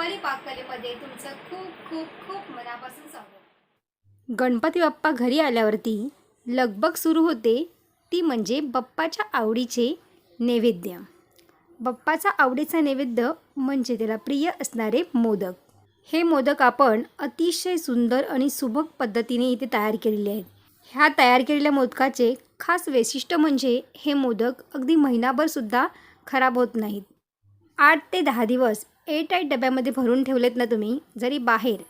रुपाली पाककलेमध्ये तुमचं खूप खूप खूप मनापासून स्वागत. गणपती बाप्पा घरी आल्यावरती लगबग सुरू होते ती म्हणजे बाप्पाच्या आवडीचे नैवेद्य. बाप्पाचा आवडीचा नैवेद्य म्हणजे त्याला प्रिय असणारे मोदक. हे मोदक आपण अतिशय सुंदर आणि सुबक पद्धतीने इथे तयार केलेले आहेत. ह्या तयार केलेल्या मोदकाचे खास वैशिष्ट्य म्हणजे हे मोदक अगदी महिनाभरसुद्धा खराब होत नाहीत. आठ ते दहा दिवस एअरटाईट डब्यामध्ये भरून ठेवलेत ना तुम्ही जरी बाहेर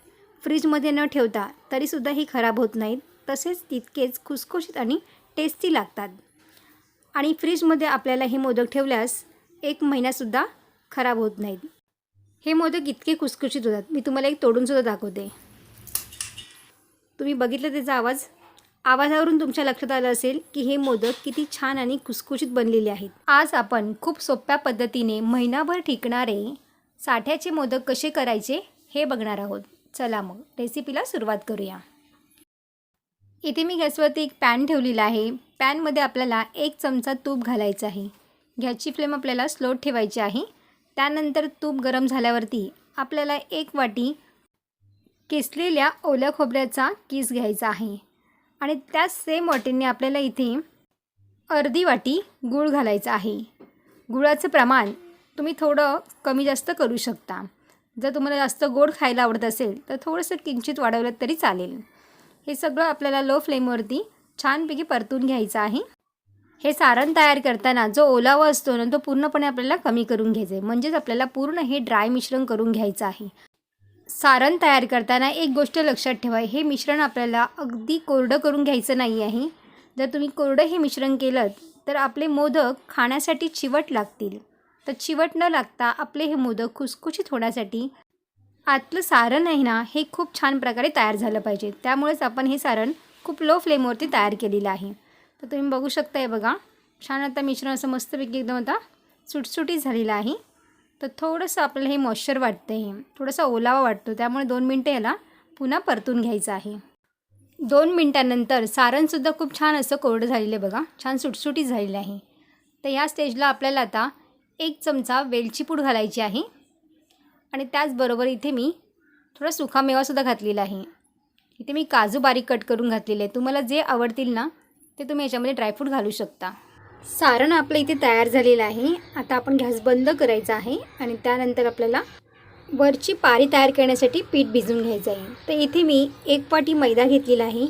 फ्रीजमध्ये न ठेवता तरीसुद्धा ही खराब होत नाहीत. तसेच तितकेच खुसखुशीत आणि टेस्टी लागतात. आणि फ्रीजमध्ये आपल्याला हे मोदक ठेवल्यास एक महिनासुद्धा खराब होत नाहीत. हे मोदक इतके खुसखुशीत होतात. मी तुम्हाला एक तोडूनसुद्धा दाखवते. तुम्ही बघितलं त्याचा आवाज? आवाजावरून तुमच्या लक्षात आलं असेल की हे मोदक किती छान आणि खुसखुशीत बनलेले आहेत. आज आपण खूप सोप्या पद्धतीने महिनाभर टिकणारे साठ्याचे मोदक कसे करायचे हे बघणार आहोत. चला मग रेसिपीला सुरुवात करूया. इथे मी गॅसवरती एक पॅन ठेवलेला आहे. पॅनमध्ये आपल्याला एक चमचा तूप घालायचं आहे. गॅसची फ्लेम आपल्याला स्लो ठेवायची आहे. त्यानंतर तूप गरम झाल्यावरती आपल्याला एक वाटी किसलेल्या ओल्या खोबऱ्याचा किस घ्यायचा आहे. आणि त्याच सेम वाटीने आपल्याला इथे अर्धी वाटी गूळ घालायचा आहे. गुळाचं प्रमाण तुम्ही थोडं कमी जास्त करू शकता. जर तुम्हाला जास्त गोड खायला आवडत असेल तर थोडंसं किंचित वाढवलं तरी चालेल. हे सगळं आपल्याला लो फ्लेमवरती छानपैकी परतून घ्यायचं आहे. हे सारण तयार करताना जो ओलावा असतो ना तो पूर्णपणे आपल्याला कमी करून घ्यायचा आहे. म्हणजेच आपल्याला पूर्ण हे ड्राय मिश्रण करून घ्यायचं आहे. सारण तयार करताना एक गोष्ट लक्षात ठेवा हे मिश्रण आपल्याला अगदी कोरडं करून घ्यायचं नाही आहे. जर तुम्ही कोरडं हे मिश्रण केलं तर आपले मोदक खाण्यासाठी चिवट लागतील. तर चिवट न लागता आपले हे मोदक खुसखुशीत होण्यासाठी आतलं सारण आहे ना हे खूप छान प्रकारे तयार झालं पाहिजे. त्यामुळेच आपण हे सारण खूप लो फ्लेमवरती तयार केलेलं आहे. तर तुम्ही बघू शकताय बघा छान आता मिश्रण असं मस्तपैकी एकदम आता सुटसुटीत झालेलं आहे. तर थोडंसं आपल्याला हे मॉइश्चर वाटतं आहे थोडासा ओलावा वाटतो त्यामुळे दोन मिनटं याला पुन्हा परतून घ्यायचं आहे. दोन मिनटानंतर सारणसुद्धा खूप छान असं कोरडं झालेलं आहे बघा छान सुटसुटी झालेलं आहे. तर ह्या स्टेजला आपल्याला आता एक चमचा वेलची पूड घालायची आहे. आणि त्याचबरोबर इथे मी थोडा सुकामेवासुद्धा घातलेला आहे. इथे मी काजू बारीक कट करून घातलेले आहे तुम्हाला जे आवडतील ना ते तुम्ही याच्यामध्ये ड्रायफ्रूट घालू शकता. सारण आपलं इथे तयार झालेलं आहे. आता आपण गॅस बंद करायचा आहे आणि त्यानंतर आपल्याला वरची पारी तयार करण्यासाठी पीठ भिजवून घ्यायचं आहे. तर इथे मी एक वाटी मैदा घेतलेला आहे.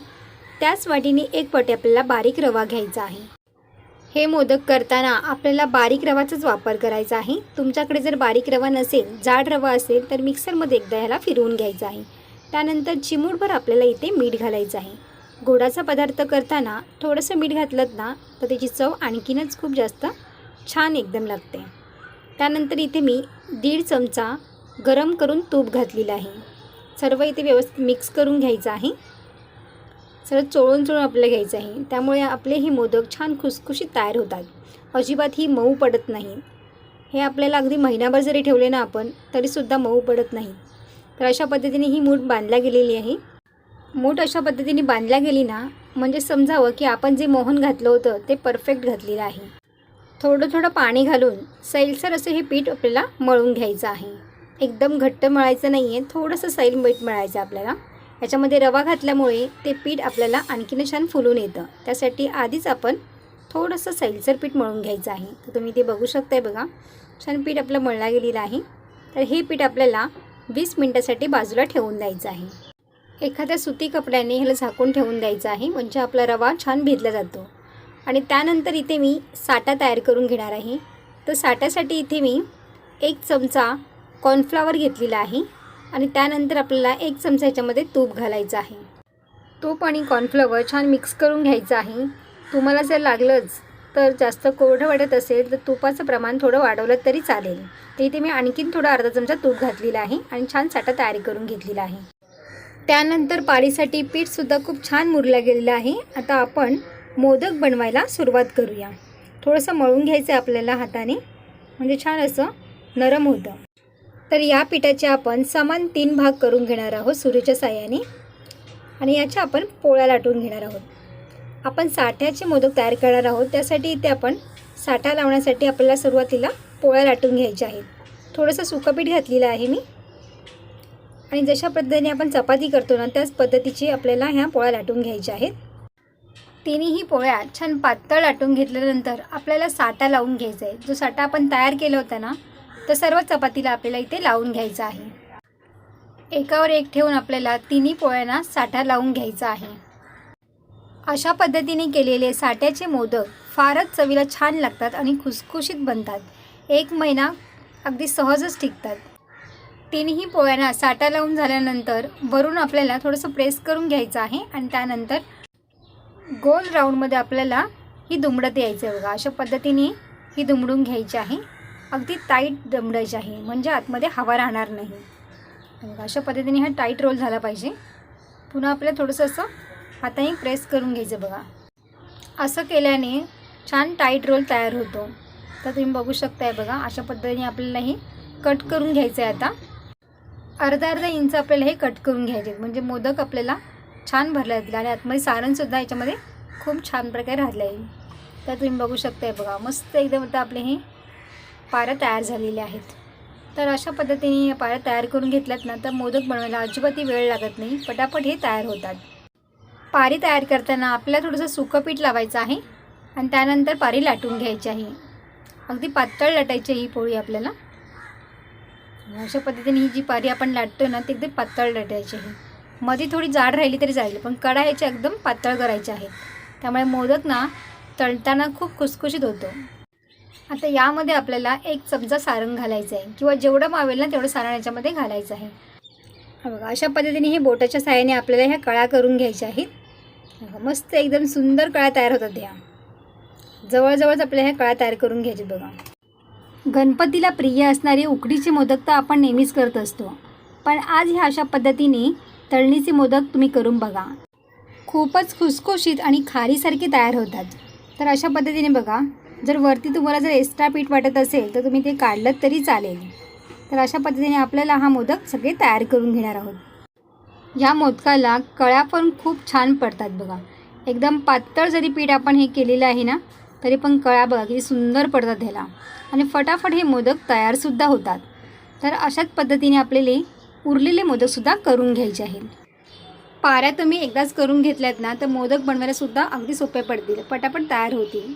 त्याच वाटीने एक वाटी आपल्याला बारीक रवा घ्यायचा आहे. हे मोदक करताना आपल्याला बारीक रवाचाच वापर करायचा आहे. तुमच्याकडे जर बारीक रवा नसेल जाड रवा असेल तर मिक्सरमध्ये एकदा ह्याला फिरवून घ्यायचा आहे. त्यानंतर चिमूटभर आपल्याला इथे मीठ घालायचं आहे. गोडाचा पदार्थ करताना थोडंसं मीठ घातलं ना तर त्याची चव आणखीनच खूप जास्त छान एकदम लागते. त्यानंतर इथे मी दीड चमचा गरम करून तूप घातलेलं आहे. सर्व इथे व्यवस्थित मिक्स करून घ्यायचं आहे. सगळं चोळून चोळून आपल्याला घ्यायचं आहे. त्यामुळे आपले हे मोदक छान खुसखुशीत तयार होतात. अजिबात ही मऊ पडत नाही. हे आपल्याला अगदी महिनाभर जरी ठेवले ना आपण तरीसुद्धा मऊ पडत नाही. तर अशा पद्धतीने ही मूठ बांधल्या गेलेली आहे. मूठ अशा पद्धतीने बांधल्या गेली ना म्हणजे समजावं की आपण जे मोहन घातलं होतं ते परफेक्ट घातलेलं आहे. थोडं थोडं पाणी घालून सैलसर असं हे पीठ आपल्याला मळून घ्यायचं आहे. एकदम घट्ट मळायचं नाही आहे थोडंसं सैल मीठ मळायचं आपल्याला. याच्यामध्ये रवा घातल्यामुळे ते पीठ आपल्याला आणखीन छान फुलून येतं. त्यासाठी आधीच आपण थोडंसं सैलसर पीठ मळून घ्यायचं आहे. तर तुम्ही ते बघू शकताय बघा. छान पीठ आपलं मळला गेलेलं आहे. तर हे पीठ आपल्याला वीस मिनटासाठी बाजूला ठेवून द्यायचं आहे. एखाद्या सुती कपड्याने ह्याला झाकून ठेवून द्यायचं आहे म्हणजे आपला रवा छान भिजला जातो. आणि त्यानंतर इथे मी साठा तयार करून घेणार आहे. तर साठ्यासाठी इथे मी एक चमचा कॉर्नफ्लावर घेतलेला आहे. आणि त्यानंतर आपल्याला एक चमचा ह्याच्यामध्ये तूप घालायचं आहे. तूप आणि कॉर्नफ्लॉवर छान मिक्स करून घ्यायचं आहे. तुम्हाला जर लागलंच तर जास्त कोरडं वाटत असेल तर तुपाचं प्रमाण थोडं वाढवलं तरी चालेल. तर इथे मी आणखीन थोडा अर्धा चमचा तूप घातलेला आहे आणि छान साठा तयार करून घेतलेला आहे. त्यानंतर पाळीसाठी पीठसुद्धा खूप छान मुरलं गेलेलं आहे. आता आपण मोदक बनवायला सुरुवात करूया. थोडंसं मळून घ्यायचं आहे आपल्याला हाताने. म्हणजे छान असं नरम होतं. तर या पिठाचे आपण समान तीन भाग करून घेणार आहोत सुरीच्या साह्याने. आणि याच्या आपण पोळ्या लाटून घेणार आहोत. आपण साठ्याचे मोदक तयार करणार आहोत. त्यासाठी इथे आपण साठा लावण्यासाठी आपल्याला सुरुवातीला पोळ्या लाटून घ्यायच्या आहेत. थोडंसं सुकंपीठ घातलेलं आहे मी. आणि जशा पद्धतीने आपण चपाती करतो ना त्याच पद्धतीची आपल्याला ह्या पोळ्या लाटून घ्यायच्या आहेत. तिन्ही पोळ्या छान पातळ लाटून घेतल्यानंतर आपल्याला साठा लावून घ्यायचा आहे. जो साठा आपण तयार केला होता ना तर सर्व चपातीला आपल्याला इथे लावून घ्यायचं आहे. एकावर एक ठेवून आपल्याला तिन्ही पोळ्यांना साठा लावून घ्यायचा आहे. अशा पद्धतीने केलेले साठ्याचे मोदक फारच चवीला छान लागतात आणि खुसखुशीत बनतात. एक महिना अगदी सहजच टिकतात. तिन्ही पोळ्यांना साठा लावून झाल्यानंतर वरून आपल्याला थोडंसं प्रेस करून घ्यायचं आहे आणि त्यानंतर गोल राऊंडमध्ये आपल्याला ही दुमडत यायचं आहे बघा. अशा पद्धतीने ही दुमडून घ्यायची आहे. अगदी टाईट दमडायची आहे. म्हणजे आतमध्ये हवा राहणार नाही. बघा अशा पद्धतीने हा टाईट रोल झाला पाहिजे. पुन्हा आपल्याला थोडंसं असं हाताने प्रेस करून घ्यायचं बघा. असं केल्याने छान टाईट रोल तयार होतो. तर तुम्ही बघू शकताय बघा अशा पद्धतीने आपल्याला हे कट करून घ्यायचं आहे आता. अर्धा अर्धा इंच आपल्याला हे कट करून घ्यायचे म्हणजे मोदक आपल्याला छान भरला जातील आणि आतमध्ये सारणसुद्धा याच्यामध्ये खूप छान प्रकारे राहिलं आहे तर तुम्ही बघू शकताय बघा मस्त एकदम आता आपले हे पारं तयार झालेल्या आहेत. तर अशा पद्धतीने या पाऱ्या तयार करून घेतल्यात ना तर मोदक बनवायला अजिबातही वेळ लागत नाही. पटापट हे तयार होतात. पारी तयार करताना आपल्याला थोडंसं सुकं पीठ लावायचं आहे आणि त्यानंतर पारी लाटून घ्यायची आहे. अगदी पातळ लाटायची ही पोळी आपल्याला. अशा पद्धतीने ही जी पारी आपण लाटतो ना ती एकदम पातळ लाटायची आहे. मध्ये थोडी जाड राहिली तरी जाईल पण कडा ह्याच्या एकदम पातळ करायच्या आहेत. त्यामुळे मोदक ना तळताना खूप खुसखुशीत होतो. आता यामध्ये आपल्याला एक चमचा सारण घालायचं आहे. किंवा जेवढं मावेल ना तेवढं सारण याच्यामध्ये घालायचं आहे. बघा अशा पद्धतीने हे बोटाच्या साह्याने आपल्याला ह्या कळ्या करून घ्यायच्या आहेत. बघा, मस्त एकदम सुंदर कळ्या तयार होतात ह्या. जवळजवळच आपल्याला ह्या कळ्या तयार करून घ्यायचे बघा. गणपतीला प्रिय असणारे उकडीचे मोदक तर आपण नेहमीच करत असतो. पण आज ह्या अशा पद्धतीने तळणीचे मोदक तुम्ही करून बघा. खूपच खुसखुशीत आणि खारीसारखे तयार होतात. तर अशा पद्धतीने बघा जर वरती तुम्हाला जर एक्स्ट्रा पीठ वाटत असेल तर तुम्ही ते काढलं तरी चालेल. तर अशा पद्धतीने आपल्याला हा मोदक सगळे तयार करून घेणार आहोत. या मोदकाला कळ्या पण खूप छान पडतात बघा. एकदम पातळ जरी पीठ आपण हे केलेलं आहे ना तरी पण कळ्या बघा किती सुंदर पडतात ह्याला. आणि फटाफट हे मोदक तयारसुद्धा होतात. तर अशाच पद्धतीने आपल्याला उरलेले मोदकसुद्धा करून घ्यायचे आहेत. पाऱ्या तुम्ही एकदाच करून घेतल्यात ना तर मोदक बनवायलासुद्धा अगदी सोपे पडतील. पटापट तयार होतील.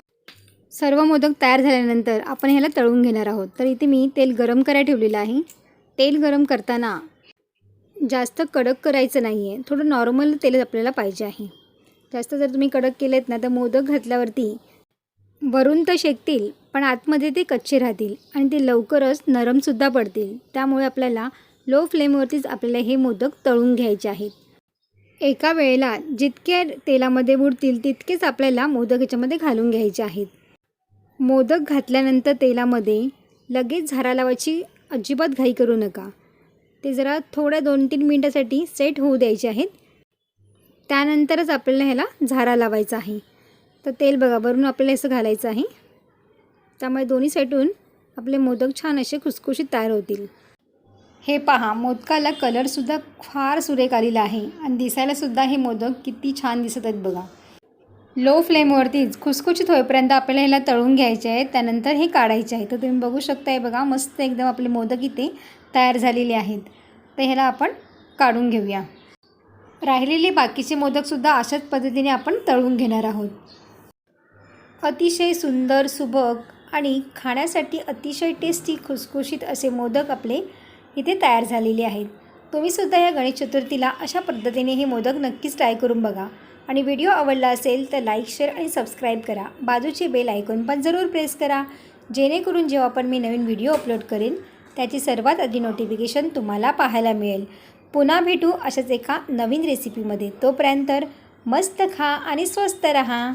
सर्व मोदक तयार झाल्यानंतर आपण ह्याला तळून घेणार आहोत. तर इथे मी तेल गरम करायला ठेवलेलं आहे. तेल गरम करताना जास्त कडक करायचं नाही आहे थोडं नॉर्मल तेल आपल्याला पाहिजे आहे. जास्त जर तुम्ही कडक केलेत ना तर मोदक घातल्यावरती वरून तर शेकतील पण आतमध्ये ते कच्चे राहतील आणि ते लवकरच नरमसुद्धा पडतील. त्यामुळे आपल्याला लो फ्लेमवरतीच आपल्याला हे मोदक तळून घ्यायचे आहेत. एका वेळेला जितके तेलामध्ये बुडतील तितकेच आपल्याला मोदक याच्यामध्ये घालून घ्यायचे आहेत. मोदक घातल्यानंतर तेलामध्ये लगेच झारा लावायची अजिबात घाई करू नका. ते जरा थोड्या दोन तीन मिनटासाठी सेट होऊ द्यायचे आहेत. त्यानंतरच आपल्याला ह्याला झारा लावायचा आहे. तर तेल बघा वरून आपल्याला असं घालायचं आहे. त्यामुळे दोन्ही साईडून आपले मोदक छान असे खुसखुशीत तयार होतील. हे पहा मोदकाला कलरसुद्धा फार सुरेख आलेला आहे. आणि दिसायलासुद्धा हे मोदक किती छान दिसत आहेत बघा. लो फ्लेमवरतीच खुसखुशीत होईपर्यंत आपल्याला ह्याला तळून घ्यायचे आहेत त्यानंतर हे काढायचे आहे. तर तुम्ही बघू शकताय बघा मस्त एकदम आपले मोदक इथे तयार झालेले आहेत. तर ह्याला आपण काढून घेऊया. राहिलेले बाकीचे मोदकसुद्धा अशाच पद्धतीने आपण तळून घेणार आहोत. अतिशय सुंदर सुबक आणि खाण्यासाठी अतिशय टेस्टी खुसखुशीत असे मोदक आपले इथे तयार झालेले आहेत. तुम्हीसुद्धा या गणेश चतुर्थीला अशा पद्धतीने हे मोदक नक्कीच ट्राय करून बघा. आणि व्हिडिओ आवडला असेल तर लाईक शेअर आणि सबस्क्राईब करा. बाजूचे बेल आयकॉन पण जरूर प्रेस करा. जेणेकरून जेव्हा पण मी नवीन व्हिडिओ अपलोड करेन त्याची सर्वात आधी नोटिफिकेशन तुम्हाला पाहायला मिळेल. पुन्हा भेटू अशाच एका नवीन रेसिपीमध्ये तोपर्यंत मस्त खा आणि स्वस्त रहा.